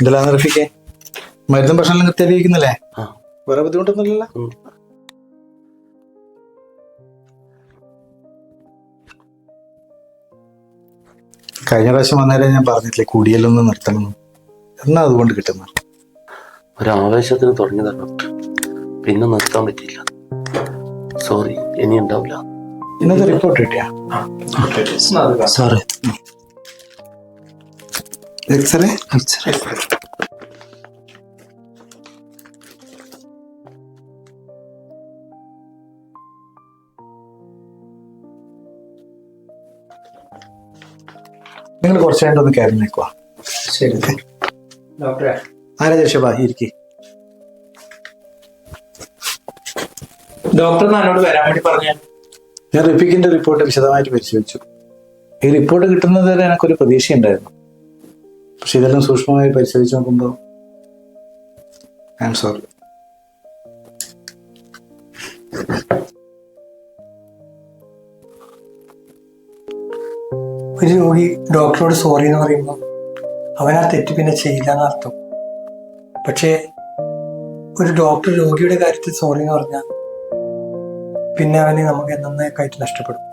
ഇതെല്ലാം റഫീഖേ. മരുന്നും ഭക്ഷണം കൃത്യമായിരിക്കുന്നില്ലേ വേറെ ബുദ്ധിമുട്ടൊന്നുമില്ലല്ലോ? കഴിഞ്ഞ പ്രാവശ്യം വന്നേരം ഞാൻ പറഞ്ഞില്ലേ കുടിയലൊന്ന് നിർത്തണം. എന്നാ അതുകൊണ്ട് കിട്ടുന്ന ഒരു ആവേശത്തിന് തുടങ്ങിയതാ ഡോക്ടർ പിന്നെ നിർത്താൻ പറ്റിയില്ല. സോറി ഇനി ഉണ്ടാവില്ല ഇന്നത്തെ റിപ്പോർട്ട് കിട്ടിയാ? സാറേ എക്സ്റേ നിങ്ങൾ കുറച്ച് കഴിഞ്ഞിട്ട് ഒന്ന് കയറി നിൽക്കുക ശരി. ഡോക്ടറെ. ആരാ ജഷബാ? ഇരിക്കി. ഡോക്ടർ എന്നോട് വരാൻ വേണ്ടി പറഞ്ഞു. ഞാൻ റിപ്പിക്കിന്റെ റിപ്പോർട്ട് വിശദമായിട്ട് പരിശോധിച്ചു. ഈ റിപ്പോർട്ട് കിട്ടുന്നത് വരെ എനിക്കൊരു പ്രതീക്ഷയുണ്ടായിരുന്നു. പക്ഷെ ഇതെല്ലാം സൂക്ഷ്മമായി പരിശോധിച്ച് നോക്കുമ്പോൾ ഐ എം സോറി ഒരു രോഗി ഡോക്ടറോട് സോറി എന്ന് പറയുമ്പോൾ അവൻ ആ തെറ്റ് പിന്നെ ചെയ്യില്ല എന്നർത്ഥം പക്ഷേ ഒരു ഡോക്ടർ രോഗിയുടെ കാര്യത്തിൽ സോറി എന്ന് പറഞ്ഞാൽ പിന്നെ അവന് നമുക്ക് എന്നേക്കായിട്ട് നഷ്ടപ്പെടും.